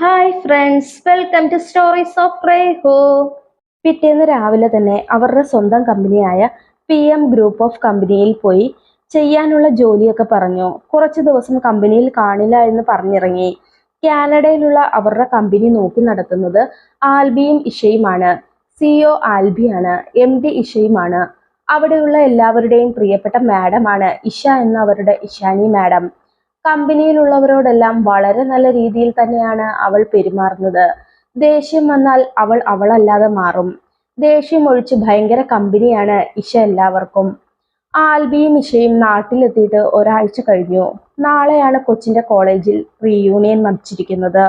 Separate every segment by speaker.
Speaker 1: Hi friends welcome to stories of റേഹോ പിറ്റേന്ന് രാവിലെ തന്നെ അവരുടെ സ്വന്തം കമ്പനിയായ പി എം ഗ്രൂപ്പ് ഓഫ് കമ്പനിയിൽ പോയി ചെയ്യാനുള്ള ജോലിയൊക്കെ പറഞ്ഞു. കുറച്ച് ദിവസം കമ്പനിയിൽ കാണില്ല എന്ന് പറഞ്ഞിറങ്ങി. കാനഡയിലുള്ള അവരുടെ കമ്പനി നോക്കി നടത്തുന്നത് ആൽബിയും ഇഷയുമാണ്. സിഒ ആൽബിയാണ് എം ഡി ഇഷയുമാണ്. അവിടെയുള്ള എല്ലാവരുടെയും പ്രിയപ്പെട്ട മാഡമാണ് ഇഷ എന്ന അവരുടെ ഇഷാനി മാഡം. കമ്പനിയിലുള്ളവരോടെല്ലാം വളരെ നല്ല രീതിയിൽ തന്നെയാണ് അവൾ പെരുമാറുന്നത്. ദേഷ്യം വന്നാൽ അവൾ അവളല്ലാതെ മാറും. ദേഷ്യം ഒഴിച്ച് ഭയങ്കര കമ്പനിയാണ് ഇഷ എല്ലാവർക്കും. ആൽബിയും ഇഷയും നാട്ടിലെത്തിയിട്ട് ഒരാഴ്ച കഴിഞ്ഞു. നാളെയാണ് കൊച്ചിന്റെ കോളേജിൽ റീയൂണിയൻ വച്ചിരിക്കുന്നത്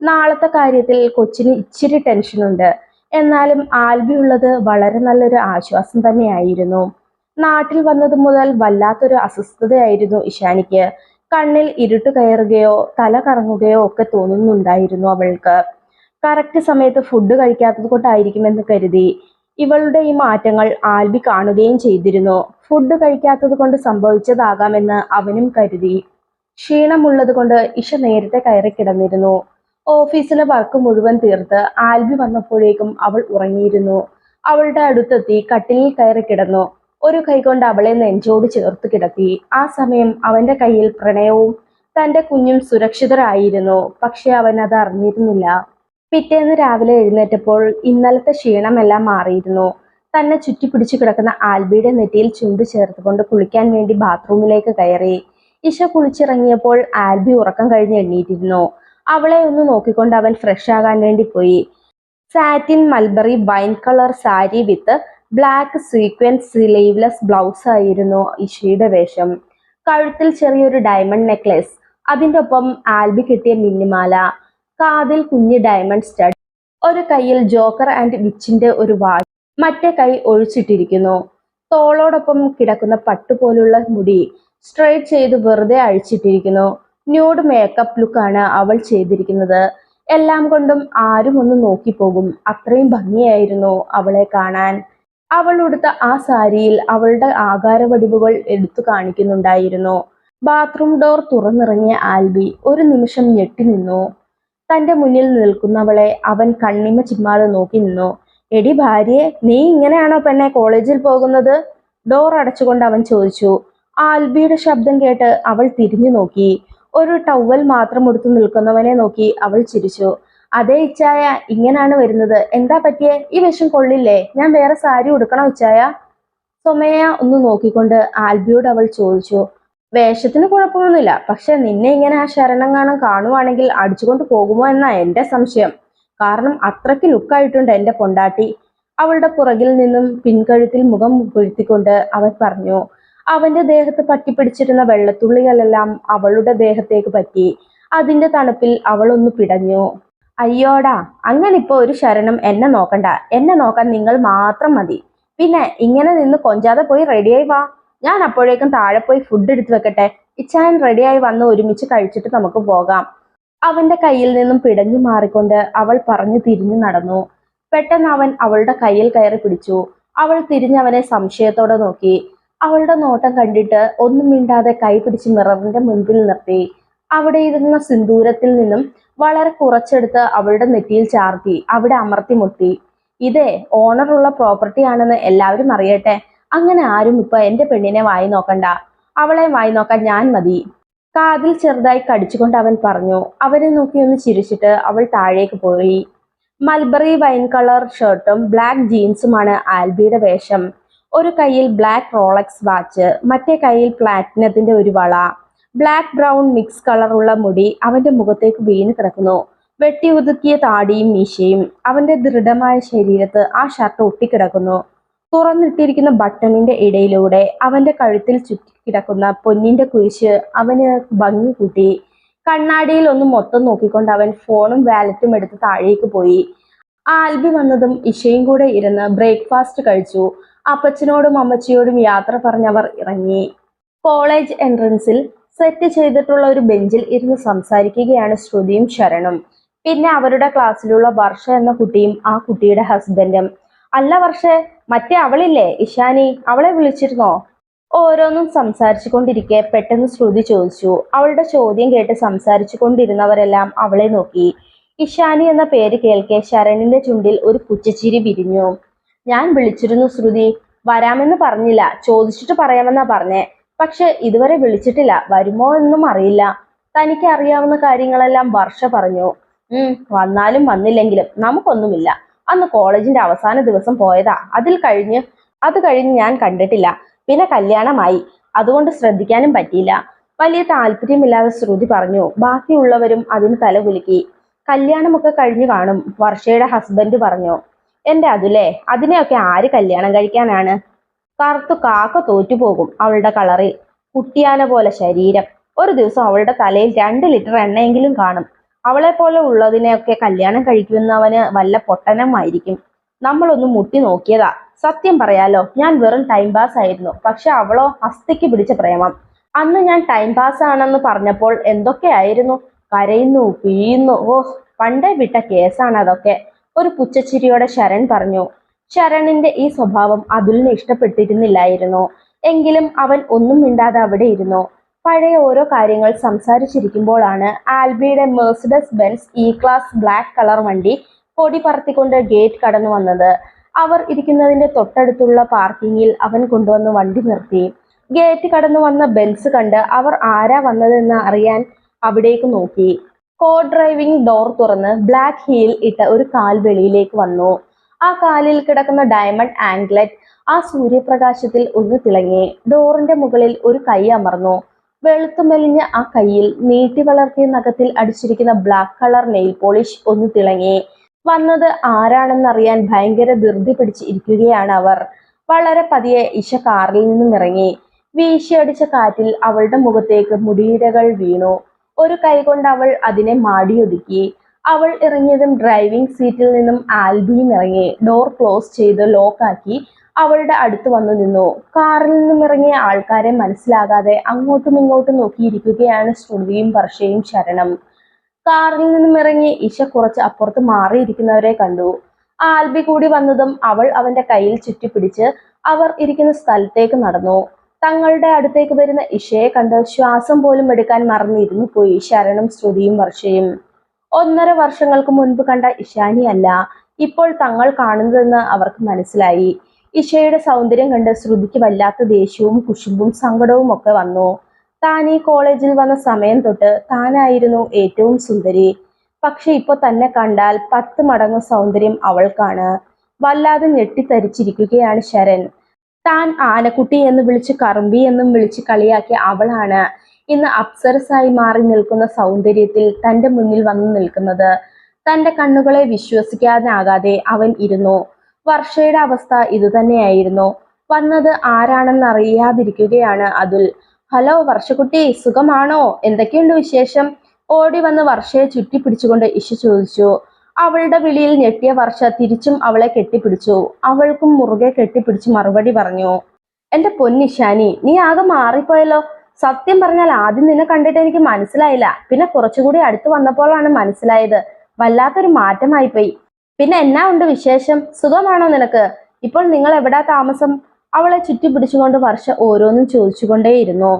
Speaker 1: നാളത്തെ കാര്യത്തിൽ കൊച്ചിന് ഇച്ചിരി ടെൻഷനുണ്ട് എന്നാലും ആൽബി ഉള്ളത് വളരെ നല്ലൊരു ആശ്വാസം തന്നെയായിരുന്നു. നാട്ടിൽ വന്നത് മുതൽ വല്ലാത്തൊരു അസ്വസ്ഥതയായിരുന്നു ഇഷാനിക്ക്. കണ്ണിൽ ഇരുട്ട് കയറുകയോ തല കറങ്ങുകയോ ഒക്കെ തോന്നുന്നുണ്ടായിരുന്നു അവൾക്ക്. കറക്റ്റ് സമയത്ത് ഫുഡ് കഴിക്കാത്തത് കൊണ്ടായിരിക്കുമെന്ന് കരുതി ഇവളുടെ ഈ മാറ്റങ്ങൾ ആൽബി കാണുകയും ചെയ്തിരുന്നു. ഫുഡ് കഴിക്കാത്തത് കൊണ്ട് സംഭവിച്ചതാകാമെന്ന് അവനും കരുതി. ക്ഷീണമുള്ളത് കൊണ്ട് ഇഷ നേരത്തെ കയറി കിടന്നിരുന്നു. ഓഫീസിലെ വർക്ക് മുഴുവൻ തീർത്ത് ആൽബി വന്നപ്പോഴേക്കും അവൾ ഉറങ്ങിയിരുന്നു. അവളുടെ അടുത്തെത്തി കട്ടിലിൽ കയറി കിടന്നു. ഒരു കൈകൊണ്ട് അവളെ നെഞ്ചോട് ചേർത്ത് കിടത്തി. ആ സമയം അവന്റെ കയ്യിൽ പ്രണയവും തന്റെ കുഞ്ഞും സുരക്ഷിതരായിരുന്നു. പക്ഷെ അവൻ അത് അറിഞ്ഞിരുന്നില്ല. പിറ്റേന്ന് രാവിലെ എഴുന്നേറ്റപ്പോൾ ഇന്നലത്തെ ക്ഷീണമെല്ലാം മാറിയിരുന്നു. തന്നെ ചുറ്റിപ്പിടിച്ചു കിടക്കുന്ന ആൽബിയുടെ നെറ്റിയിൽ ചുണ്ടു ചേർത്തുകൊണ്ട് കുളിക്കാൻ വേണ്ടി ബാത്റൂമിലേക്ക് കയറി. ഇഷ കുളിച്ചിറങ്ങിയപ്പോൾ ആൽബി ഉറക്കം കഴിഞ്ഞ് എണ്ണീറ്റിരുന്നു അവളെ ഒന്ന് നോക്കിക്കൊണ്ട് അവൻ ഫ്രഷ് ആകാൻ വേണ്ടി പോയി. Satin mulberry wine colour sari with black sequence sleeveless blouse ആയിരുന്നു ഇഷയുടെ വേഷം. കഴുത്തിൽ ചെറിയൊരു ഡയമണ്ട് നെക്ലേസ് അതിന്റെ ഒപ്പം ആൽബി കിട്ടിയ മിന്നിമാല കാതിൽ കുഞ്ഞ് ഡയമണ്ട് സ്റ്റഡ് ഒരു കയ്യിൽ ജോക്കർ ആൻഡ് വിച്ചിന്റെ ഒരു വാച്ച് മറ്റേ കൈ ഒഴിച്ചിട്ടിരിക്കുന്നു. തോളോടൊപ്പം കിടക്കുന്ന പട്ടുപോലുള്ള മുടി സ്ട്രൈറ്റ് ചെയ്ത് വെറുതെ അഴിച്ചിട്ടിരിക്കുന്നു. ന്യൂഡ് മേക്കപ്പ് ലുക്കാണ് അവൾ ചെയ്തിരിക്കുന്നത്. എല്ലാം കൊണ്ടും ആരും ഒന്ന് നോക്കിപ്പോകും. അത്രയും ഭംഗിയായിരുന്നു അവളെ കാണാൻ. അവൾ ഉടുത്ത ആ സാരിയിൽ അവളുടെ ആകാരവടിവുകൾ എടുത്തു കാണിക്കുന്നുണ്ടായിരുന്നു. ബാത്റൂം ഡോർ തുറന്നിറങ്ങിയ ആൽബി ഒരു നിമിഷം ഞെട്ടി നിന്നു. തന്റെ മുന്നിൽ നിൽക്കുന്നവളെ അവൻ കണ്ണിമ ചിമ്മാതെ നോക്കി നിന്നു. എടി ഭാര്യയെ നീ ഇങ്ങനെയാണോ പെണ്ണെ കോളേജിൽ പോകുന്നത്? ഡോർ അടച്ചുകൊണ്ട് അവൻ ചോദിച്ചു. ആൽബിയുടെ ശബ്ദം കേട്ട് അവൾ തിരിഞ്ഞു നോക്കി. ഒരു ടവൽ മാത്രം എടുത്തു നിൽക്കുന്നവനെ നോക്കി അവൾ ചിരിച്ചു. അതേ ഇച്ചായ ഇങ്ങനാണ് വരുന്നത്. എന്താ പറ്റിയേ? ഈ വേഷം കൊള്ളില്ലേ? ഞാൻ വേറെ സാരി ഉടുക്കണോ ഇച്ചായ? സൊമയ ഒന്ന് നോക്കിക്കൊണ്ട് ആൽബിയോട് അവൾ ചോദിച്ചു. വേഷത്തിന് കുഴപ്പമൊന്നുമില്ല. പക്ഷെ നിന്നെ ഇങ്ങനെ ആ ശരണം കാണാൻ കാണുവാണെങ്കിൽ അടിച്ചുകൊണ്ട് പോകുമോ എന്നാ എന്റെ സംശയം. കാരണം അത്രയ്ക്ക് ലുക്കായിട്ടുണ്ട് എന്റെ പൊണ്ടാട്ടി. അവളുടെ പുറകിൽ നിന്നും പിൻകഴുത്തിൽ മുഖം പൊഴുത്തിക്കൊണ്ട് അവൻ പറഞ്ഞു അവന്റെ ദേഹത്ത് പറ്റിപ്പിടിച്ചിരുന്ന വെള്ളത്തുള്ളികളെല്ലാം അവളുടെ ദേഹത്തേക്ക് പറ്റി. അതിന്റെ തണുപ്പിൽ അവളൊന്ന് പിടഞ്ഞു. അയ്യോടാ അങ്ങനെ ഇപ്പൊ ഒരു ശരണം എന്നെ നോക്കണ്ട. എന്നെ നോക്കാൻ നിങ്ങൾ മാത്രം മതി. പിന്നെ ഇങ്ങനെ നിന്ന് കൊഞ്ചാതെ പോയി റെഡിയായി വാ. ഞാൻ അപ്പോഴേക്കും താഴെ പോയി ഫുഡ് എടുത്തു വെക്കട്ടെ. ഇച്ചായൻ റെഡിയായി വന്ന് ഒരുമിച്ച് കഴിച്ചിട്ട് നമുക്ക് പോകാം. അവന്റെ കയ്യിൽ നിന്നും പിടഞ്ഞു മാറിക്കൊണ്ട് അവൾ പറഞ്ഞു തിരിഞ്ഞു നടന്നു. പെട്ടെന്ന് അവൻ അവളുടെ കയ്യിൽ കയറി പിടിച്ചു. അവൾ തിരിഞ്ഞവനെ സംശയത്തോടെ നോക്കി. അവളുടെ നോട്ടം കണ്ടിട്ട് ഒന്നും മിണ്ടാതെ കൈ പിടിച്ച് മിററിന്റെ മുൻപിൽ നിർത്തി. അവിടെ ഇരുന്ന സിന്ദൂരത്തിൽ നിന്നും വളരെ കുറച്ചെടുത്ത് അവളുടെ നെറ്റിയിൽ ചാർത്തി അവിടെ അമർത്തി മുട്ടി. ഇതേ ഓണറുള്ള പ്രോപ്പർട്ടി ആണെന്ന് എല്ലാവരും അറിയട്ടെ. അങ്ങനെ ആരും ഇപ്പൊ എന്റെ പെണ്ണിനെ വായി നോക്കണ്ട. അവളെ വായി നോക്കാൻ ഞാൻ മതി. കാതിൽ ചെറുതായി കടിച്ചുകൊണ്ട് അവൻ പറഞ്ഞു. അവനെ നോക്കി ഒന്ന് ചിരിച്ചിട്ട് അവൾ താഴേക്ക് പോയി. മൽബറി വൈൻ കളർ ഷർട്ടും ബ്ലാക്ക് ജീൻസുമാണ് ആൽബിയുടെ വേഷം. ഒരു കയ്യിൽ ബ്ലാക്ക് റോളക്സ് വാച്ച് മറ്റേ കയ്യിൽ പ്ലാറ്റിനത്തിന്റെ ഒരു വള. ബ്ലാക്ക് ബ്രൗൺ മിക്സ് കളറുള്ള മുടി അവന്റെ മുഖത്തേക്ക് വീണ് കിടക്കുന്നു. വെട്ടി ഒതുക്കിയ താടിയും മീശയും അവന്റെ ദൃഢമായ ശരീരത്ത് ആ ഷർട്ട് ഒട്ടിക്കിടക്കുന്നു. തുറന്നിട്ടിരിക്കുന്ന ബട്ടണിന്റെ ഇടയിലൂടെ അവന്റെ കഴുത്തിൽ ചുറ്റിക്കിടക്കുന്ന പൊന്നിന്റെ കുരിശ് അവന് ഭംഗി കൂട്ടി. കണ്ണാടിയിൽ ഒന്ന് മൊത്തം നോക്കിക്കൊണ്ട് അവൻ ഫോണും വാലറ്റും എടുത്ത് താഴേക്ക് പോയി. ആൽബി വന്നതും ഇഷയും കൂടെ ഇരുന്ന് ബ്രേക്ക്ഫാസ്റ്റ് കഴിച്ചു. അപ്പച്ചനോടും അമ്മച്ചിയോടും യാത്ര പറഞ്ഞവർ ഇറങ്ങി. കോളേജ് എൻട്രൻസിൽ സെറ്റ് ചെയ്തിട്ടുള്ള ഒരു ബെഞ്ചിൽ ഇരുന്ന് സംസാരിക്കുകയാണ് ശ്രുതിയും ശരണും. പിന്നെ അവരുടെ ക്ലാസ്സിലുള്ള വർഷ എന്ന കുട്ടിയും ആ കുട്ടിയുടെ ഹസ്ബൻഡും. അല്ല വർഷേ മറ്റേ അവളില്ലേ? ഇഷാനി അവളെ വിളിച്ചിരുന്നോ? ഓരോന്നും സംസാരിച്ചു കൊണ്ടിരിക്കെ പെട്ടെന്ന് ശ്രുതി ചോദിച്ചു. അവളുടെ ചോദ്യം കേട്ട് സംസാരിച്ചു കൊണ്ടിരുന്നവരെല്ലാം അവളെ നോക്കി. ഇഷാനി എന്ന പേര് കേൾക്കെ ശരണിന്റെ ചുണ്ടിൽ ഒരു പുച്ചച്ചിരി വിരിഞ്ഞു. ഞാൻ വിളിച്ചിരുന്നു ശ്രുതി. വരാമെന്ന് പറഞ്ഞില്ല. ചോദിച്ചിട്ട് പറയാമെന്നാ പറഞ്ഞേ. പക്ഷെ ഇതുവരെ വിളിച്ചിട്ടില്ല. വരുമോ എന്നും അറിയില്ല. തനിക്ക് അറിയാവുന്ന കാര്യങ്ങളെല്ലാം വർഷ പറഞ്ഞു. ഉം വന്നാലും വന്നില്ലെങ്കിലും നമുക്കൊന്നുമില്ല. അന്ന് കോളേജിന്റെ അവസാന ദിവസം പോയതാ. അതിൽ കഴിഞ്ഞ് അത് കഴിഞ്ഞ് ഞാൻ കണ്ടിട്ടില്ല. പിന്നെ കല്യാണമായി. അതുകൊണ്ട് ശ്രദ്ധിക്കാനും പറ്റിയില്ല. വലിയ താല്പര്യമില്ലാതെ ശ്രുതി പറഞ്ഞു. ബാക്കിയുള്ളവരും അതിന് തലകുലുക്കി കല്യാണമൊക്കെ കഴിഞ്ഞു കാണും. വർഷയുടെ ഹസ്ബൻഡ് പറഞ്ഞു. എന്റെ അതുലേ അതിനെയൊക്കെ ആര് കല്യാണം കഴിക്കാനാണ്? കറുത്തു കാക്ക തോറ്റുപോകും അവളുടെ കളറിൽ. കുട്ടിയാന പോലെ ശരീരം. ഒരു ദിവസം അവളുടെ തലയിൽ രണ്ട് ലിറ്റർ എണ്ണയെങ്കിലും കാണും. അവളെ പോലെ ഉള്ളതിനെയൊക്കെ കല്യാണം കഴിക്കുന്നവന് വല്ല പൊട്ടനമായിരിക്കും. നമ്മളൊന്ന് മുട്ടി നോക്കിയതാ. സത്യം പറയാലോ ഞാൻ വെറും ടൈം പാസ് ആയിരുന്നു. പക്ഷെ അവളോ അസ്ഥിക്ക് പിടിച്ച പ്രേമം. അന്ന് ഞാൻ ടൈം പാസ് ആണെന്ന് പറഞ്ഞപ്പോൾ എന്തൊക്കെയായിരുന്നു കരയുന്നു പിഴിയുന്നു. ഓ പണ്ടേ വിട്ട കേസാണ് അതൊക്കെ. ഒരു പുച്ചച്ചിരിയോടെ ശരൺ പറഞ്ഞു ശരണിന്റെ ഈ സ്വഭാവം അതുലിന് ഇഷ്ടപ്പെട്ടിരുന്നില്ലായിരുന്നു. എങ്കിലും അവൻ ഒന്നും മിണ്ടാതെ അവിടെ ഇരുന്നു. പഴയ ഓരോ കാര്യങ്ങൾ സംസാരിച്ചിരിക്കുമ്പോഴാണ് ആൽബിയുടെ Mercedes Benz E class black colour വണ്ടി പൊടി പറത്തിക്കൊണ്ട് ഗേറ്റ് കടന്നു വന്നത്. അവർ ഇരിക്കുന്നതിന്റെ തൊട്ടടുത്തുള്ള പാർക്കിങ്ങിൽ അവൻ കൊണ്ടുവന്ന് വണ്ടി നിർത്തി. ഗേറ്റ് കടന്നു വന്ന ബെൻസ് കണ്ട് അവർ ആരാ വന്നതെന്ന് അറിയാൻ അവിടേക്ക് നോക്കി. കോ ഡ്രൈവിംഗ് ഡോർ തുറന്ന് ബ്ലാക്ക് ഹീൽ ഇട്ട ഒരു കാൽ വെളിയിലേക്ക് വന്നു. ആ കാലിൽ കിടക്കുന്ന ഡയമണ്ട് ആംഗ്ലറ്റ് ആ സൂര്യപ്രകാശത്തിൽ ഒന്ന് തിളങ്ങി ഡോറിന്റെ മുകളിൽ ഒരു കൈ അമർന്നു. വെളുത്തു മെലിഞ്ഞ ആ കൈയിൽ നീട്ടി വളർത്തിയ നഖത്തിൽ അടിച്ചിരിക്കുന്ന ബ്ലാക്ക് കളർ നെയിൽ പോളിഷ് ഒന്ന് തിളങ്ങി. വന്നത് ആരാണെന്നറിയാൻ ഭയങ്കര ധൃതി പിടിച്ച് ഇരിക്കുകയാണ് അവർ. വളരെ പതിയെ ഇശ കാറിൽ നിന്നും ഇറങ്ങി. വീശിയടിച്ച കാറ്റിൽ അവളുടെ മുഖത്തേക്ക് മുടിയിഴകൾ വീണു. ഒരു കൈ കൊണ്ട് അവൾ അതിനെ മാടിയൊതുക്കി. അവൾ ഇറങ്ങിയതും ഡ്രൈവിംഗ് സീറ്റിൽ നിന്നും ആൽബിയും ഇറങ്ങി ഡോർ ക്ലോസ് ചെയ്ത് ലോക്കാക്കി അവളുടെ അടുത്ത് വന്നു നിന്നു. കാറിൽ നിന്നും ഇറങ്ങിയ ആൾക്കാരെ മനസ്സിലാകാതെ അങ്ങോട്ടും ഇങ്ങോട്ടും നോക്കിയിരിക്കുകയാണ് ശ്രുതിയും വർഷയും ശരണം. കാറിൽ നിന്നും ഇറങ്ങി ഇശ കുറച്ച് അപ്പുറത്ത് മാറിയിരിക്കുന്നവരെ കണ്ടു. ആൽബി കൂടി വന്നതും അവൾ അവന്റെ കയ്യിൽ ചുറ്റിപ്പിടിച്ച് അവർ ഇരിക്കുന്ന സ്ഥലത്തേക്ക് നടന്നു. തങ്ങളുടെ അടുത്തേക്ക് വരുന്ന ഇഷയെ കണ്ട് ശ്വാസം പോലും എടുക്കാൻ മറന്നിരുന്നു പോയി ശരണം ശ്രുതിയും വർഷയും. ഒന്നര വർഷങ്ങൾക്ക് മുൻപ് കണ്ട ഇഷാനിയല്ല ഇപ്പോൾ തങ്ങൾ കാണുന്നതെന്ന് അവർക്ക് മനസ്സിലായി. ഇഷയുടെ സൗന്ദര്യം കണ്ട് ശ്രുതിക്ക് വല്ലാത്ത ദേഷ്യവും കുശുമ്പും സങ്കടവും ഒക്കെ വന്നു. താൻ ഈ കോളേജിൽ വന്ന സമയം തൊട്ട് താനായിരുന്നു ഏറ്റവും സുന്ദരി. പക്ഷെ ഇപ്പൊ തന്നെ കണ്ടാൽ പത്ത് മടങ്ങ് സൗന്ദര്യം അവൾക്കാണ്. വല്ലാതെ ഞെട്ടിത്തരിച്ചിരിക്കുകയാണ് ശരൺ. താൻ ആനക്കുട്ടി എന്ന് വിളിച്ച് കറുമ്പി എന്നും വിളിച്ച് കളിയാക്കിയ അവളാണ്. ഇന്ന് അപ്സരസായി മാറി നിൽക്കുന്ന സൗന്ദര്യത്തിൽ തന്റെ മുന്നിൽ വന്നു നിൽക്കുന്നത് തന്റെ കണ്ണുകളെ വിശ്വസിക്കാനാകാതെ അവൻ ഇരുന്നു. വർഷയുടെ അവസ്ഥ ഇതുതന്നെയായിരുന്നു. വന്നത് ആരാണെന്ന് അറിയാതിരിക്കുകയാണ് അതുൽ. ഹലോ വർഷക്കുട്ടി സുഖമാണോ? എന്തൊക്കെയുണ്ട് വിശേഷം? ഓടി വന്ന് വർഷയെ ചുറ്റിപ്പിടിച്ചുകൊണ്ട് ഇഷ ചോദിച്ചു. അവളുടെ വിളിയിൽ ഞെട്ടിയ വർഷ തിരിച്ചും അവളെ കെട്ടിപ്പിടിച്ചു. അവൾക്കും മുറുകെ കെട്ടിപ്പിടിച്ച് മറുപടി പറഞ്ഞു. എന്റെ പൊന്നിഷാനി നീ ആകെ മാറിപ്പോയല്ലോ. സത്യം പറഞ്ഞാൽ ആദ്യം നിന്നെ കണ്ടിട്ട് എനിക്ക് മനസ്സിലായില്ല. പിന്നെ കുറച്ചുകൂടി അടുത്ത് വന്നപ്പോഴാണ് മനസ്സിലായത്. വല്ലാത്തൊരു മാറ്റമായി പോയി പിന്നെ എന്നാ ഉണ്ട് വിശേഷം? സുഖമാണോ നിനക്ക്? ഇപ്പോൾ നിങ്ങൾ എവിടാ താമസം? അവളെ ചുറ്റി പിടിച്ചുകൊണ്ട് വർഷ ഓരോന്നും ചോദിച്ചുകൊണ്ടേയിരുന്നു.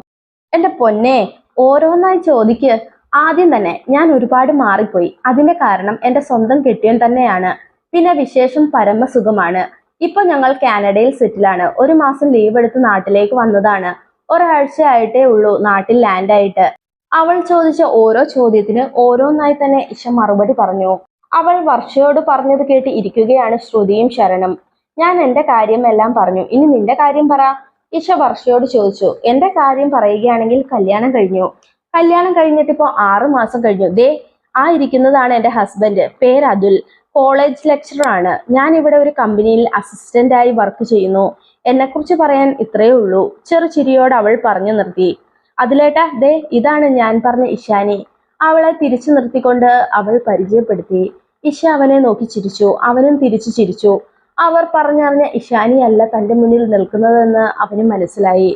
Speaker 1: എന്റെ പൊന്നെ ഓരോന്നായി ചോദിക്ക്. ആദ്യം തന്നെ ഞാൻ ഒരുപാട് മാറിപ്പോയി. അതിന്റെ കാരണം എന്റെ സ്വന്തം കെട്ടിയൻ തന്നെയാണ്. പിന്നെ വിശേഷം പരമസുഖമാണ്. ഇപ്പൊ ഞങ്ങൾ കാനഡയിൽ സെറ്റിലാണ്. ഒരു മാസം ലീവ് എടുത്ത് നാട്ടിലേക്ക് വന്നതാണ്. ഒരാഴ്ച ആയിട്ടേ ഉള്ളൂ നാട്ടിൽ ലാൻഡ് ആയിട്ട്. അവൾ ചോദിച്ച ഓരോ ചോദ്യത്തിന് ഓരോന്നായി തന്നെ ഇഷ മറുപടി പറഞ്ഞു. അവൾ വർഷയോട് പറഞ്ഞത് കേട്ട് ഇരിക്കുകയാണ് ശ്രുതിയും ശരണം. ഞാൻ എന്റെ കാര്യം എല്ലാം പറഞ്ഞു. ഇനി നിന്റെ കാര്യം പറ. ഇഷ വർഷയോട് ചോദിച്ചു. എന്റെ കാര്യം പറയുകയാണെങ്കിൽ കല്യാണം കഴിഞ്ഞു. കല്യാണം കഴിഞ്ഞിട്ടിപ്പോ ആറു മാസം കഴിഞ്ഞു. ദേ ആ ഇരിക്കുന്നതാണ് എന്റെ ഹസ്ബൻഡ് പേര് അതുൽ. കോളേജ് ലെക്ചറർ ആണ്. ഞാൻ ഇവിടെ ഒരു കമ്പനിയിൽ അസിസ്റ്റന്റായി വർക്ക് ചെയ്യുന്നു. എന്നെക്കുറിച്ച് പറയാൻ ഇത്രയേ ഉള്ളൂ. ചെറു ചിരിയോട് അവൾ പറഞ്ഞു നിർത്തി. അതിലേട്ട ദേ ഇതാണ് ഞാൻ പറഞ്ഞ ഇഷാനി അവളെ തിരിച്ചു നിർത്തിക്കൊണ്ട് അവൾ പരിചയപ്പെടുത്തി. ഇഷ അവനെ നോക്കി ചിരിച്ചു. അവനും തിരിച്ചു ചിരിച്ചു. അവർ പറഞ്ഞറിഞ്ഞ ഇഷാനി അല്ല തന്റെ മുന്നിൽ നിൽക്കുന്നതെന്ന് അവന് മനസ്സിലായി.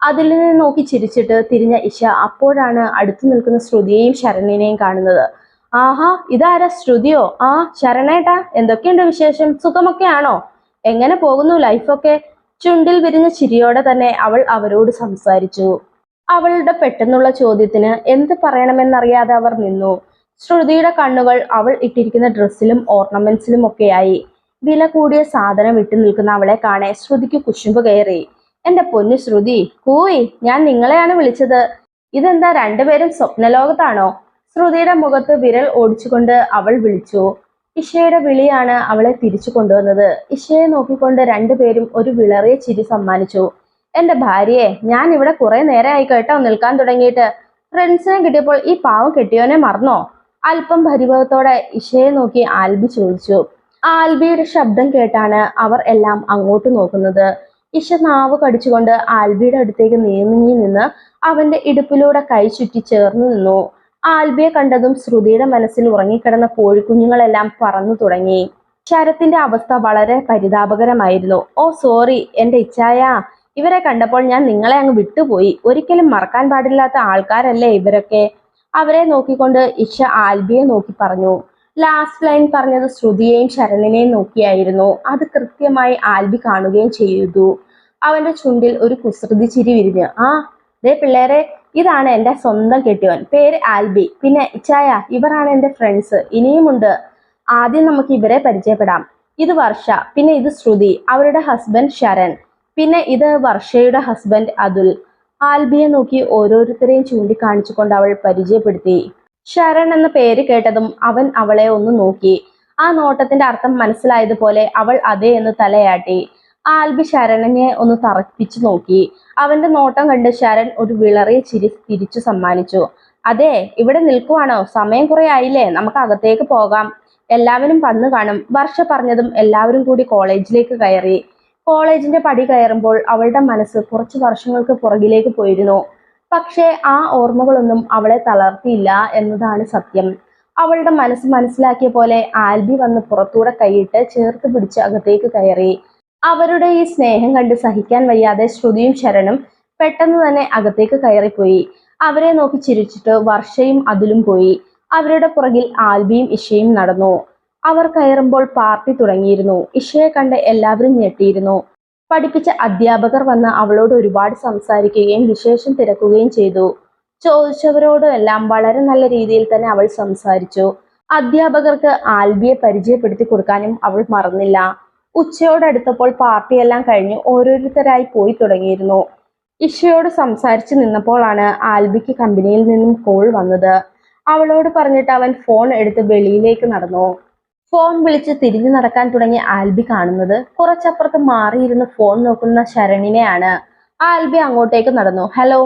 Speaker 1: അതിൽ നിന്ന് നോക്കി ചിരിച്ചിട്ട് തിരിഞ്ഞ ഇഷ അപ്പോഴാണ് അടുത്തു നിൽക്കുന്ന ശ്രുതിയെയും ശരണിനെയും കാണുന്നത്. ആഹാ ഇതാരാ ശ്രുതിയോ? ആ ശരണേട്ടാ എന്തൊക്കെയുണ്ട് വിശേഷം? സുഖമൊക്കെയാണോ? എങ്ങനെ പോകുന്നു ലൈഫൊക്കെ? ചുണ്ടിൽ വിരിഞ്ഞ ചിരിയോടെ തന്നെ അവൾ അവരോട് സംസാരിച്ചു. അവളുടെ പെട്ടെന്നുള്ള ചോദ്യത്തിന് എന്ത് പറയണമെന്നറിയാതെ അവർ നിന്നു. ശ്രുതിയുടെ കണ്ണുകൾ അവൾ ഇട്ടിരിക്കുന്ന ഡ്രസ്സിലും ഓർണമെന്റ്സിലും ഒക്കെയായി. വില കൂടിയ സാധനം വിട്ടു നിൽക്കുന്ന അവളെ കാണെ ശ്രുതിക്ക് കുശുമ്പ് കയറി. എന്റെ പൊന്നു ശ്രുതി കൂയ് ഞാൻ നിങ്ങളെയാണ് വിളിച്ചത്. ഇതെന്താ രണ്ടുപേരും സ്വപ്നലോകത്താണോ? ശ്രുതിയുടെ മുഖത്ത് വിരൽ ഓടിച്ചുകൊണ്ട് അവൾ വിളിച്ചു. ഇഷയുടെ വിളിയാണ് അവളെ തിരിച്ചു കൊണ്ടുവന്നത്. ഇഷയെ നോക്കിക്കൊണ്ട് രണ്ടുപേരും ഒരു വിളറിയ ചിരി സമ്മാനിച്ചു. എന്റെ ഭാര്യയെ ഞാൻ ഇവിടെ കുറെ നേരമായി കേട്ടോ നിൽക്കാൻ തുടങ്ങിയിട്ട്. ഫ്രണ്ട്സിനെ കിട്ടിയപ്പോൾ ഈ പാവം കെട്ടിയോനെ മറന്നോ? അല്പം പരിഭവത്തോടെ ഇഷയെ നോക്കി ആൽബി ചോദിച്ചു. ആൽബിയുടെ ശബ്ദം കേട്ടാണ് അവർ എല്ലാം അങ്ങോട്ട് നോക്കുന്നത്. ഇഷ നാവ് കടിച്ചുകൊണ്ട് ആൽബിയുടെ അടുത്തേക്ക് നീങ്ങി നിന്ന് അവന്റെ ഇടുപ്പിലൂടെ കൈ ചുറ്റി ചേർന്ന് നിന്നു. ആൽബിയെ കണ്ടതും ശ്രുതിയുടെ മനസ്സിൽ ഉറങ്ങിക്കിടന്ന കോഴിക്കുഞ്ഞുങ്ങളെല്ലാം പറന്നു തുടങ്ങി. ശരത്തിന്റെ അവസ്ഥ വളരെ പരിതാപകരമായിരുന്നു. ഓ സോറി എന്റെ ഇച്ഛായ ഇവരെ കണ്ടപ്പോൾ ഞാൻ നിങ്ങളെ അങ്ങ് വിട്ടുപോയി. ഒരിക്കലും മറക്കാൻ പാടില്ലാത്ത ആൾക്കാരല്ലേ ഇവരൊക്കെ. അവരെ നോക്കിക്കൊണ്ട് ഇഷ ആൽബിയെ നോക്കി പറഞ്ഞു. ലാസ്റ്റ് ലൈൻ പറഞ്ഞത് ശ്രുതിയെയും ശരണിനെയും നോക്കിയായിരുന്നു. അത് കൃത്യമായി ആൽബി കാണുകയും ചെയ്തു. അവന്റെ ചുണ്ടിൽ ഒരു കുസൃതി ചിരി വിരിഞ്ഞു. ആ ദേ പിള്ളേരെ ഇതാണ് എന്റെ സ്വന്തം കെട്ടിയവൻ പേര് ആൽബി. പിന്നെ ഇച്ചായ ഇവരാണ് എന്റെ ഫ്രണ്ട്സ് ഇനിയുമുണ്ട്. ആദ്യം നമുക്ക് ഇവരെ പരിചയപ്പെടാം. ഇത് വർഷ പിന്നെ ഇത് ശ്രുതി അവരുടെ ഹസ്ബൻഡ് ശരൺ പിന്നെ ഇത് വർഷയുടെ ഹസ്ബൻഡ് അതുൽ. ആൽബിയെ നോക്കി ഓരോരുത്തരെയും ചൂണ്ടിക്കാണിച്ചുകൊണ്ട് അവൾ പരിചയപ്പെടുത്തി. ശരൺ എന്ന പേര് കേട്ടതും അവൻ അവളെ ഒന്ന് നോക്കി. ആ നോട്ടത്തിന്റെ അർത്ഥം മനസ്സിലായതുപോലെ അവൾ അതേ എന്ന് തലയാട്ടി. ആൽബി ശരണനെ ഒന്ന് തറപ്പിച്ചു നോക്കി. അവന്റെ നോട്ടം കണ്ട് ശരൺ ഒരു വിളറിയ ചിരി തിരിച്ചു സമ്മാനിച്ചു. അതെ ഇവിടെ നിൽക്കുവാണോ? സമയം കുറെ ആയില്ലേ? നമുക്ക് അകത്തേക്ക് പോകാം. എല്ലാവരും വന്നു കാണും. വർഷ പറഞ്ഞതും എല്ലാവരും കൂടി കോളേജിലേക്ക് കയറി. കോളേജിന്റെ പടി കയറുമ്പോൾ അവളുടെ മനസ്സ് കുറച്ച് വർഷങ്ങൾക്ക് പുറകിലേക്ക് പോയിരുന്നു. പക്ഷേ ആ ഓർമ്മകളൊന്നും അവളെ തളർത്തിയില്ല എന്നതാണ് സത്യം. അവളുടെ മനസ്സ് മനസ്സിലാക്കിയ പോലെ ആൽബി വന്ന് പുറത്തൂടെ കൈയിട്ട് ചേർത്ത് പിടിച്ച് അകത്തേക്ക് കയറി. അവരുടെ ഈ സ്നേഹം കണ്ട് സഹിക്കാൻ വയ്യാതെ ശ്രുതിയും ശരണും പെട്ടെന്ന് തന്നെ അകത്തേക്ക് കയറിപ്പോയി. അവരെ നോക്കി ചിരിച്ചിട്ട് വർഷയും അതിലും പോയി. അവരുടെ പുറകിൽ ആൽബിയും ഇഷയും നടന്നു. അവർ കയറുമ്പോൾ പാർട്ടി തുടങ്ങിയിരുന്നു. ഇഷയെ കണ്ട് എല്ലാവരും ഞെട്ടിയിരുന്നു. പഠിപ്പിച്ച അധ്യാപകർ വന്ന് അവളോട് ഒരുപാട് സംസാരിക്കുകയും വിശേഷം തിരക്കുകയും ചെയ്തു. ചോദിച്ചവരോടും എല്ലാം വളരെ നല്ല രീതിയിൽ തന്നെ അവൾ സംസാരിച്ചു. അധ്യാപകർക്ക് ആൽബിയെ പരിചയപ്പെടുത്തി കൊടുക്കാനും അവൾ മറന്നില്ല. ഉച്ചയോടടുത്തപ്പോൾ പാർട്ടിയെല്ലാം കഴിഞ്ഞ് ഓരോരുത്തരായി പോയി തുടങ്ങിയിരുന്നു. ഇഷയോട് സംസാരിച്ചു നിന്നപ്പോഴാണ് ആൽബിക്ക് കമ്പനിയിൽ നിന്നും കോൾ വന്നത്. അവളോട് പറഞ്ഞിട്ട് അവൻ ഫോൺ എടുത്ത് വെളിയിലേക്ക് നടന്നു. ഫോൺ വിളിച്ച് തിരിഞ്ഞു നടക്കാൻ തുടങ്ങി ആൽബി കാണുന്നത്. കുറച്ചപ്പുറത്ത് മാറിയിരുന്ന് ഫോൺ നോക്കുന്ന ശരണിനെയാണ്. ആൽബി അങ്ങോട്ടേക്ക് നടന്നു. ഹലോ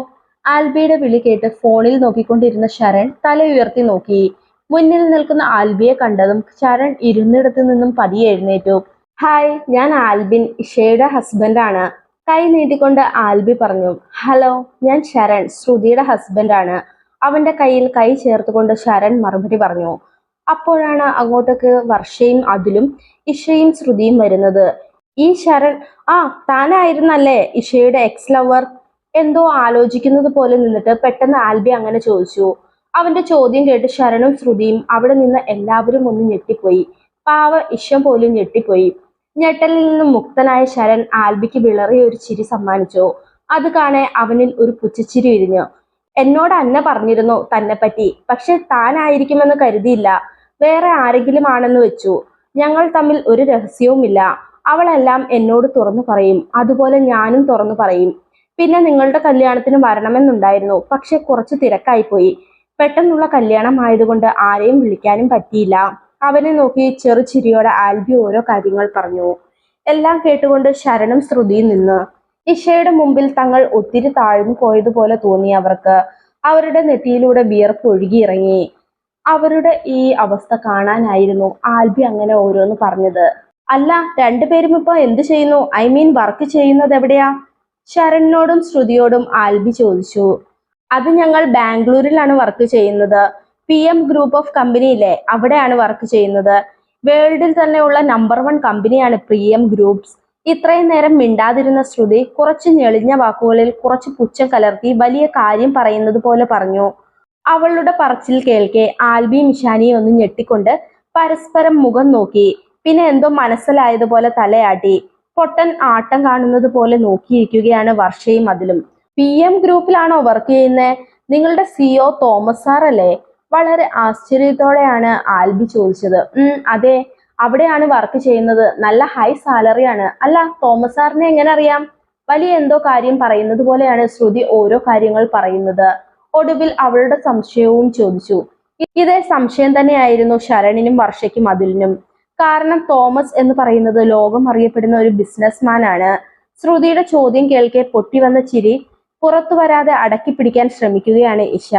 Speaker 1: ആൽബിയുടെ വിളി കേട്ട് ഫോണിൽ നോക്കിക്കൊണ്ടിരുന്ന ശരൺ തല ഉയർത്തി നോക്കി. മുന്നിൽ നിൽക്കുന്ന ആൽബിയെ കണ്ടതും ശരൺ ഇരുന്നിടത്ത് നിന്നും പതിയെ എഴുന്നേറ്റു. ഹായ് ഞാൻ ആൽബിൻ ഇഷയുടെ ഹസ്ബൻഡാണ്. കൈ നീട്ടിക്കൊണ്ട് ആൽബി പറഞ്ഞു ഹലോ ഞാൻ ശരൺ ശ്രുതിയുടെ ഹസ്ബൻഡാണ്. അവന്റെ കയ്യിൽ കൈ ചേർത്തുകൊണ്ട് ശരൺ മറുപടി പറഞ്ഞു അപ്പോഴാണ് അങ്ങോട്ടേക്ക് വർഷയും അതിലും ഇഷയും ശ്രുതിയും വരുന്നത്. ഈ ശരൺ ആ താനായിരുന്നല്ലേ ഇഷയുടെ എക്സ് ലവർ എന്തോ ആലോചിക്കുന്നത് പോലെ നിന്നിട്ട് പെട്ടെന്ന് ആൽബി അങ്ങനെ ചോദിച്ചു. അവന്റെ ചോദ്യം കേട്ട് ശരണും ശ്രുതിയും അവിടെ നിന്ന് എല്ലാവരും ഒന്ന് ഞെട്ടിപ്പോയി. പാവ ഇഷം പോലും ഞെട്ടിപ്പോയി. ഞെട്ടലിൽ നിന്നും മുക്തനായ ശരൺ ആൽബിക്ക് വിളറിയ ഒരു ചിരി സമ്മാനിച്ചു. അത് കാണെ അവനിൽ ഒരു പുച്ഛിച്ചിരി വിരിഞ്ഞു എന്നോട് അന്ന പറഞ്ഞിരുന്നു തന്നെപ്പറ്റി പക്ഷെ താനായിരിക്കുമെന്ന് കരുതിയില്ല. വേറെ ആരെങ്കിലും ആണെന്ന് വെച്ചു. ഞങ്ങൾ തമ്മിൽ ഒരു രഹസ്യവുമില്ല. അവളെല്ലാം എന്നോട് തുറന്നു പറയും. അതുപോലെ ഞാനും തുറന്നു പറയും. പിന്നെ നിങ്ങളുടെ കല്യാണത്തിന് വരണമെന്നുണ്ടായിരുന്നു. പക്ഷെ കുറച്ച് തിരക്കായിപ്പോയി. പെട്ടെന്നുള്ള കല്യാണം ആയതുകൊണ്ട് ആരെയും വിളിക്കാനും പറ്റിയില്ല. അവനെ നോക്കി ചെറുചിരിയോടെ ആൽബി ഓരോ കാര്യങ്ങൾ പറഞ്ഞു. എല്ലാം കേട്ടുകൊണ്ട് ശരണും ശ്രുതിയും നിന്ന്. ഇഷയുടെ മുമ്പിൽ തങ്ങൾ ഒത്തിരി താഴ്ന്നു പോയതുപോലെ തോന്നി അവർക്ക്. അവരുടെ നെറ്റിയിലൂടെ വിയർപ്പ് ഒഴുകിയിറങ്ങി അവരുടെ ഈ അവസ്ഥ കാണാനായിരുന്നു ആൽബി അങ്ങനെ ഓരോന്ന് പറഞ്ഞത്. അല്ല രണ്ടുപേരും ഇപ്പൊ എന്ത് ചെയ്യുന്നു? ഐ മീൻ വർക്ക് ചെയ്യുന്നത് എവിടെയാ? ശരണിനോടും ശ്രുതിയോടും ആൽബി ചോദിച്ചു. അത് ഞങ്ങൾ ബാംഗ്ലൂരിലാണ് വർക്ക് ചെയ്യുന്നത്. പി എം ഗ്രൂപ്പ് ഓഫ് കമ്പനിയില്ലേ അവിടെയാണ് വർക്ക് ചെയ്യുന്നത്. വേൾഡിൽ തന്നെയുള്ള നമ്പർ വൺ കമ്പനിയാണ് പി എം ഗ്രൂപ്പ്സ് ഇത്രയും നേരം മിണ്ടാതിരുന്ന ശ്രുതി കുറച്ച് ഞെളിഞ്ഞ വാക്കുകളിൽ കുറച്ച് പുച്ഛം കലർത്തി വലിയ കാര്യം പറയുന്നത് പോലെ പറഞ്ഞു. അവളുടെ പറച്ചിൽ കേൾക്കെ ആൽബി മിഷാനി ഒന്ന് ഞെട്ടിക്കൊണ്ട് പരസ്പരം മുഖം നോക്കി. പിന്നെ എന്തോ മനസ്സിലായതുപോലെ തലയാട്ടി. പൊട്ടൻ ആട്ടം കാണുന്നത് പോലെ നോക്കിയിരിക്കുകയാണ് വർഷയും അതിലും. പി എം ഗ്രൂപ്പിലാണോ വർക്ക് ചെയ്യുന്നത് നിങ്ങളുടെ സിഒ തോമസ് സാർ അല്ലേ? വളരെ ആശ്ചര്യത്തോടെയാണ് ആൽബി ചോദിച്ചത്. ഉം അതെ അവിടെയാണ് വർക്ക് ചെയ്യുന്നത്. നല്ല ഹൈ സാലറിയാണ് അല്ല തോമസ് സാറിനെ എങ്ങനെ അറിയാം? വലിയ എന്തോ കാര്യം പറയുന്നത് പോലെയാണ് ശ്രുതി ഓരോ കാര്യങ്ങൾ പറയുന്നത്. ഒടുവിൽ അവളുടെ സംശയവും ചോദിച്ചു. ഇതേ സംശയം തന്നെയായിരുന്നു ശരണിനും വർഷയ്ക്കും അതിലിനും. കാരണം തോമസ് എന്ന് പറയുന്നത് ലോകം അറിയപ്പെടുന്ന ഒരു ബിസിനസ്മാൻ ആണ്. ശ്രുതിയുടെ ചോദ്യം കേൾക്കെ പൊട്ടി വന്ന ചിരി പുറത്തു വരാതെ അടക്കി പിടിക്കാൻ ശ്രമിക്കുകയാണ് ഇഷ.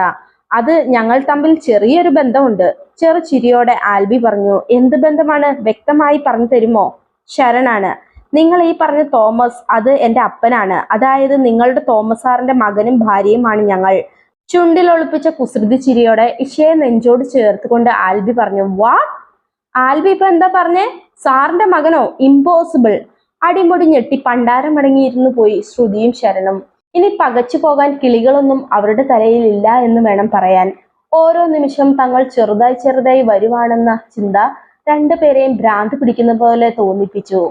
Speaker 1: അത് ഞങ്ങൾ തമ്മിൽ ചെറിയൊരു ബന്ധമുണ്ട്. ചെറു ചിരിയോടെ ആൽബി പറഞ്ഞു എന്ത് ബന്ധമാണ്? വ്യക്തമായി പറഞ്ഞു തരുമോ? ശരണാണ് നിങ്ങൾ ഈ പറഞ്ഞ തോമസ് അത് എന്റെ അപ്പനാണ്. അതായത് നിങ്ങളുടെ തോമസ് സാറിന്റെ മകനും ഭാര്യയുമാണ് ഞങ്ങൾ. ചുണ്ടിൽ ഒളിപ്പിച്ച കുസൃതി ചിരിയോടെ ഇഷയെ നെഞ്ചോട് ചേർത്തുകൊണ്ട് ആൽബി പറഞ്ഞു വാ ആൽബി ഇപ്പൊ എന്താ പറഞ്ഞേ? സാറിന്റെ മകനോ? ഇമ്പോസിബിൾ. അടിമുടി ഞെട്ടി പണ്ടാരം അടങ്ങിയിരുന്നു പോയി ശ്രുതിയും ശരണും. ഇനി പകച്ചു പോകാൻ കിളികളൊന്നും അവരുടെ തലയിൽ ഇല്ല എന്ന് വേണം പറയാൻ. ഓരോ നിമിഷം തങ്ങൾ ചെറുതായി ചെറുതായി വരുവാണെന്ന ചിന്ത രണ്ടുപേരെയും ഭ്രാന്ത് പിടിക്കുന്ന പോലെ തോന്നിപ്പിച്ചു.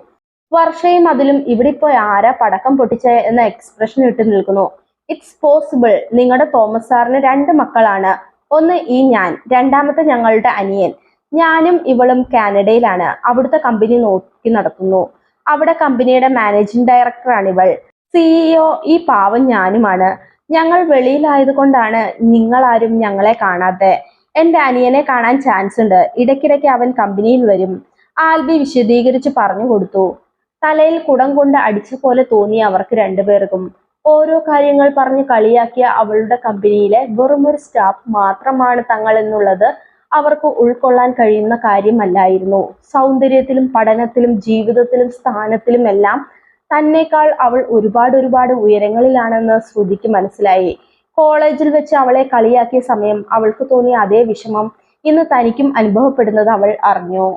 Speaker 1: വർഷയും അതിലും ഇവിടെ ഇപ്പോൾ ആരാ പടക്കം പൊട്ടിച്ച എന്ന എക്സ്പ്രഷൻ ഇട്ട് നിൽക്കുന്നു. ഇറ്റ്സ് പോസിബിൾ നിങ്ങളുടെ തോമസ് സാറിന് രണ്ട് മക്കളാണ്. ഒന്ന് ഈ ഞാൻ രണ്ടാമത്തെ ഞങ്ങളുടെ അനിയൻ. ഞാനും ഇവളും കാനഡയിലാണ്. അവിടുത്തെ കമ്പനി നോക്കി നടത്തുന്നു അവിടെ കമ്പനിയുടെ മാനേജിംഗ് ഡയറക്ടറാണ് ഇവൾ. സിഇഒ ഈ പാവം ഞാനുമാണ്. ഞങ്ങൾ വെളിയിലായതുകൊണ്ടാണ് നിങ്ങളാരും ഞങ്ങളെ കാണാത്തെ എന്റെ അനിയനെ കാണാൻ ചാൻസ് ഉണ്ട്. ഇടയ്ക്കിടയ്ക്ക് അവൻ കമ്പനിയിൽ വരും. ആൽബി വിശദീകരിച്ച് പറഞ്ഞു കൊടുത്തു. തലയിൽ കുടം കൊണ്ട് അടിച്ച പോലെ തോന്നി അവർക്ക് രണ്ടുപേർക്കും. ഓരോ കാര്യങ്ങൾ പറഞ്ഞ് കളിയാക്കിയ അവളുടെ കമ്പനിയിലെ വെറുമൊരു സ്റ്റാഫ് മാത്രമാണ് തങ്ങൾ എന്നുള്ളത് അവർക്ക് ഉൾക്കൊള്ളാൻ കഴിയുന്ന കാര്യമല്ലായിരുന്നു. സൗന്ദര്യത്തിലും പഠനത്തിലും ജീവിതത്തിലും സ്ഥാനത്തിലും എല്ലാം തന്നേക്കാൾ അവൾ ഒരുപാട് ഒരുപാട് ഉയരങ്ങളിലാണെന്ന് ശ്രുതിക്ക് മനസ്സിലായി. കോളേജിൽ വെച്ച് അവളെ കളിയാക്കിയ സമയം അവൾക്ക് തോന്നിയ അതേ വിഷമം ഇന്ന് തനിക്കും അനുഭവപ്പെടുന്നത് അവൾ അറിഞ്ഞു.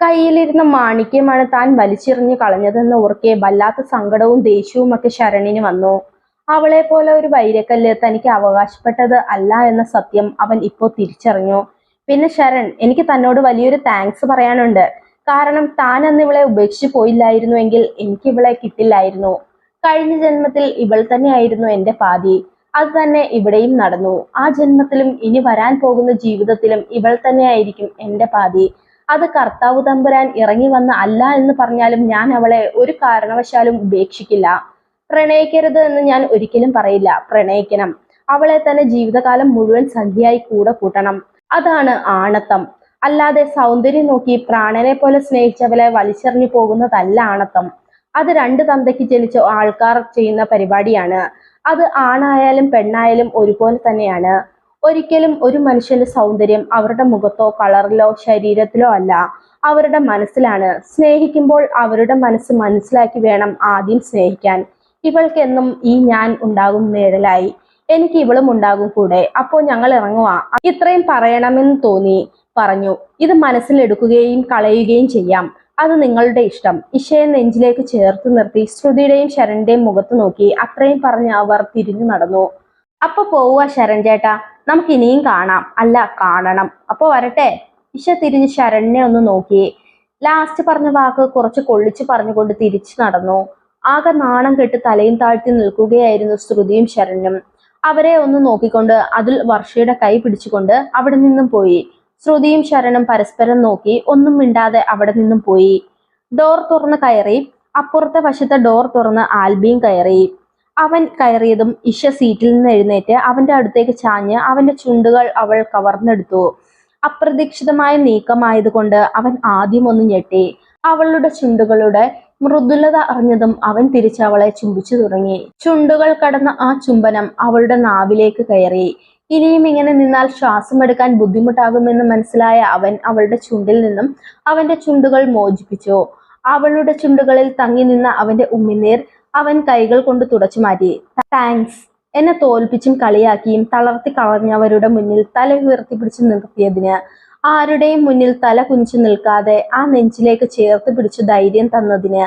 Speaker 1: കയ്യിലിരുന്ന മാണിക്യമാണ് താൻ വലിച്ചെറിഞ്ഞു കളഞ്ഞതെന്ന് ഓർക്കെ വല്ലാത്ത സങ്കടവും ദേഷ്യവും ഒക്കെ ശരണിന് വന്നു. അവളെ പോലെ ഒരു വൈരക്കല്ല് തനിക്ക് അവകാശപ്പെട്ടത് അല്ല എന്ന സത്യം അവൻ ഇപ്പോൾ തിരിച്ചറിഞ്ഞു. പിന്നെ ശരൺ എനിക്ക് തന്നോട് വലിയൊരു താങ്ക്സ് പറയാനുണ്ട്. കാരണം താൻ അന്ന് ഇവളെ ഉപേക്ഷിച്ചു പോയില്ലായിരുന്നുവെങ്കിൽ എനിക്ക് ഇവളെ കിട്ടില്ലായിരുന്നു. കഴിഞ്ഞ ജന്മത്തിൽ ഇവൾ തന്നെയായിരുന്നു എന്റെ പാതി. അത് തന്നെ ഇവിടെയും നടന്നു. ആ ജന്മത്തിലും ഇനി വരാൻ പോകുന്ന ജീവിതത്തിലും ഇവൾ തന്നെയായിരിക്കും എന്റെ പാതി. അത് കർത്താവ് തമ്പുരാൻ ഇറങ്ങി വന്ന അല്ല എന്ന് പറഞ്ഞാലും ഞാൻ അവളെ ഒരു കാരണവശാലും ഉപേക്ഷിക്കില്ല. പ്രണയിക്കരുത് എന്ന് ഞാൻ ഒരിക്കലും പറയില്ല. പ്രണയിക്കണം. അവളെ തന്നെ ജീവിതകാലം മുഴുവൻ സന്ധ്യയായി കൂടെ കൂട്ടണം. അതാണ് ആണത്തം. അല്ലാതെ സൗന്ദര്യം നോക്കി പ്രാണനെ പോലെ സ്നേഹിച്ചവളെ വലിച്ചെറിഞ്ഞു പോകുന്നതല്ല ആണത്തം അത് രണ്ട് തന്തയ്ക്ക് ജനിച്ച ആൾക്കാർ ചെയ്യുന്ന പരിപാടിയാണ്. അത് ആണായാലും പെണ്ണായാലും ഒരുപോലെ തന്നെയാണ്. ഒരിക്കലും ഒരു മനുഷ്യന്റെ സൗന്ദര്യം അവരുടെ മുഖത്തോ കളറിലോ ശരീരത്തിലോ അല്ല. അവരുടെ മനസ്സിലാണ്. സ്നേഹിക്കുമ്പോൾ അവരുടെ മനസ്സ് മനസ്സിലാക്കി വേണം ആദ്യം സ്നേഹിക്കാൻ. ഇവൾക്കെന്നും ഈ ഞാൻ ഉണ്ടാകും നേടലായി എനിക്ക് ഇവളും ഉണ്ടാകും കൂടെ. അപ്പോൾ ഞങ്ങൾ ഇറങ്ങുവാ. ഇത്രയും പറയണമെന്ന് തോന്നി. പറഞ്ഞു. ഇത് മനസ്സിലെടുക്കുകയും കളയുകയും ചെയ്യാം. അത് നിങ്ങളുടെ ഇഷ്ടം. ഇഷയെ നെഞ്ചിലേക്ക് ചേർത്ത് നിർത്തി ശ്രുതിയുടെയും ശരണിന്റെയും മുഖത്ത് നോക്കി അത്രയും പറഞ്ഞ് അവർ തിരിഞ്ഞു നടന്നു. അപ്പൊ പോവുക ശരൺ ചേട്ടാ. നമുക്ക് ഇനിയും കാണാം. അല്ല കാണണം. അപ്പൊ വരട്ടെ. ഇഷ തിരിഞ്ഞ് ശരണിനെ ഒന്ന് നോക്കി. ലാസ്റ്റ് പറഞ്ഞ വാക്ക് കുറച്ച് കൊള്ളിച്ചു പറഞ്ഞുകൊണ്ട് തിരിച്ചു നടന്നു. ആകെ നാണം കെട്ട് തലയും താഴ്ത്തി നിൽക്കുകയായിരുന്നു ശ്രുതിയും ശരണ്യും അവരെ ഒന്ന് നോക്കിക്കൊണ്ട് അതിൽ വർഷയുടെ കൈ പിടിച്ചുകൊണ്ട് അവിടെ നിന്നും പോയി. ശ്രുതിയും ശരണും പരസ്പരം നോക്കി ഒന്നും മിണ്ടാതെ അവിടെ നിന്നും പോയി. ഡോർ തുറന്ന് കയറി. അപ്പുറത്തെ വശത്തെ ഡോർ തുറന്ന് ആൽബിയും കയറി. അവൻ കയറിയതും ഇഷ സീറ്റിൽ നിന്ന് എഴുന്നേറ്റ് അവന്റെ അടുത്തേക്ക് ചാഞ്ഞ് അവന്റെ ചുണ്ടുകൾ അവൾ കവർന്നെടുത്തു. അപ്രതീക്ഷിതമായ നീക്കമായതുകൊണ്ട് അവൻ ആദ്യം ഒന്ന് ഞെട്ടി. അവളുടെ ചുണ്ടുകളുടെ മൃദുലത അറിഞ്ഞതും അവൻ തിരിച്ചവളെ ചുംബിച്ചു തുടങ്ങി. ചുണ്ടുകൾ കടന്ന ആ ചുംബനം അവളുടെ നാവിലേക്ക് കയറി. ഇനിയും ഇങ്ങനെ നിന്നാൽ ശ്വാസം എടുക്കാൻ ബുദ്ധിമുട്ടാകുമെന്ന് മനസ്സിലായ അവൻ അവളുടെ ചുണ്ടിൽ നിന്നും അവന്റെ ചുണ്ടുകൾ മോചിപ്പിച്ചു. അവളുടെ ചുണ്ടുകളിൽ തങ്ങി നിന്ന അവന്റെ ഉമ്മിനീർ അവൻ കൈകൾ കൊണ്ട് തുടച്ചു മാറ്റി. താങ്ക്സ് എന്നെ തോൽപ്പിച്ചും കളിയാക്കിയും തളർത്തി കളഞ്ഞവരുടെ മുന്നിൽ തല ഉയർത്തി പിടിച്ചു നിർത്തിയതിന്. ആരുടെയും മുന്നിൽ തല കുനിച്ചു നിൽക്കാതെ ആ നെഞ്ചിലേക്ക് ചേർത്ത് പിടിച്ചു ധൈര്യം തന്നതിന്.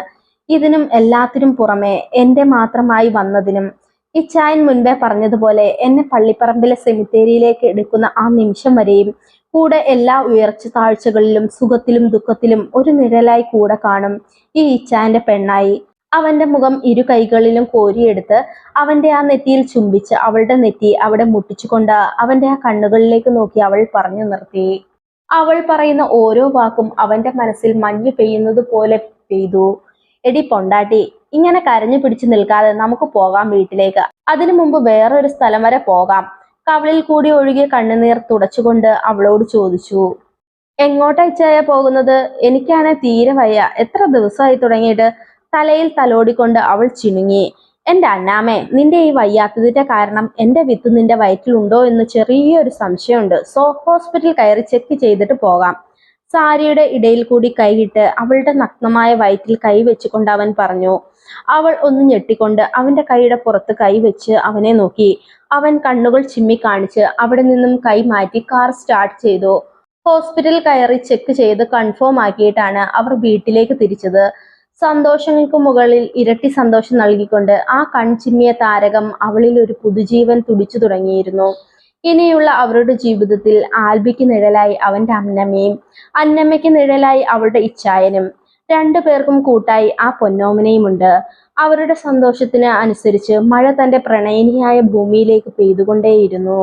Speaker 1: ഇതിനും എല്ലാത്തിനും പുറമെ എന്റെ മാത്രമായി വന്നതിനും ഇച്ചായൻ മുൻപേ പറഞ്ഞതുപോലെ എന്നെ പള്ളിപ്പറമ്പിലെ സെമിത്തേരിയിലേക്ക് എടുക്കുന്ന ആ നിമിഷം വരെയും കൂടെ എല്ലാ ഉയർച്ച താഴ്ചകളിലും സുഖത്തിലും ദുഃഖത്തിലും ഒരു നിഴലായി കൂടെ കാണും ഈ ഇച്ചായന്റെ പെണ്ണായി. അവന്റെ മുഖം ഇരു കൈകളിലും കോരിയെടുത്ത് അവന്റെ ആ നെറ്റിയിൽ ചുംബിച്ച് അവളുടെ നെറ്റി അവിടെ മുട്ടിച്ചുകൊണ്ട് അവന്റെ ആ കണ്ണുകളിലേക്ക് നോക്കി അവൾ പറഞ്ഞു നിർത്തി. അവൾ പറയുന്ന ഓരോ വാക്കും അവന്റെ മനസ്സിൽ മഞ്ഞ് പെയ്യുന്നത് പോലെ പെയ്തു. എടി പൊണ്ടാട്ടി ഇങ്ങനെ കരഞ്ഞു പിടിച്ചു നിൽക്കാതെ നമുക്ക് പോകാം വീട്ടിലേക്ക്. അതിനു മുമ്പ് വേറൊരു സ്ഥലം വരെ പോകാം. കവളിൽ കൂടി ഒഴുകിയ കണ്ണുനീർ തുടച്ചുകൊണ്ട് അവളോട് ചോദിച്ചു എങ്ങോട്ടാ ഇച്ചായ പോകുന്നത്? എനിക്കാണെ തീരെ വയ്യ. എത്ര ദിവസമായി തുടങ്ങിയിട്ട്? തലയിൽ തലോടിക്കൊണ്ട് അവൾ ചിണുങ്ങി എന്റെ അന്നാമേ നിന്റെ ഈ വയ്യാത്തതിന്റെ കാരണം എന്റെ വിത്ത് നിന്റെ വയറ്റിലുണ്ടോ? എന്ന് ചെറിയൊരു സംശയമുണ്ട്. സോ ഹോസ്പിറ്റൽ കയറി ചെക്ക് ചെയ്തിട്ട് പോകാം. സാരിയുടെ ഇടയിൽ കൂടി കൈയിട്ട് അവളുടെ നഗ്നമായ വയറ്റിൽ കൈ വെച്ചുകൊണ്ട് അവൻ പറഞ്ഞു അവൾ ഒന്ന് ഞെട്ടിക്കൊണ്ട് അവന്റെ കൈയുടെ പുറത്ത് കൈ വെച്ച് അവനെ നോക്കി. അവൻ കണ്ണുകൾ ചിമ്മി കാണിച്ച് അവിടെ നിന്നും കൈ മാറ്റി കാർ സ്റ്റാർട്ട് ചെയ്തു. ഹോസ്പിറ്റൽ കയറി ചെക്ക് ചെയ്ത് കൺഫേം ആക്കിയിട്ടാണ് അവർ വീട്ടിലേക്ക് തിരിച്ചത്. സന്തോഷങ്ങൾക്ക് മുകളിൽ ഇരട്ടി സന്തോഷം നൽകിക്കൊണ്ട് ആ കൺചിമ്മിയ താരകം അവളിൽ ഒരു പുതുജീവൻ തുടിച്ചു തുടങ്ങിയിരുന്നു. ഇനിയുള്ള അവരുടെ ജീവിതത്തിൽ ആൽബിക്ക് നിഴലായി അവന്റെ അന്നമ്മയും അന്നമ്മയ്ക്ക് നിഴലായി അവളുടെ ഇച്ഛായനും രണ്ടു പേർക്കും കൂട്ടായി ആ പൊന്നോമനയുമുണ്ട്. അവരുടെ സന്തോഷത്തിന് അനുസരിച്ച് മഴ തന്റെ പ്രണയിനിയായ ഭൂമിയിലേക്ക് പെയ്തുകൊണ്ടേയിരുന്നു.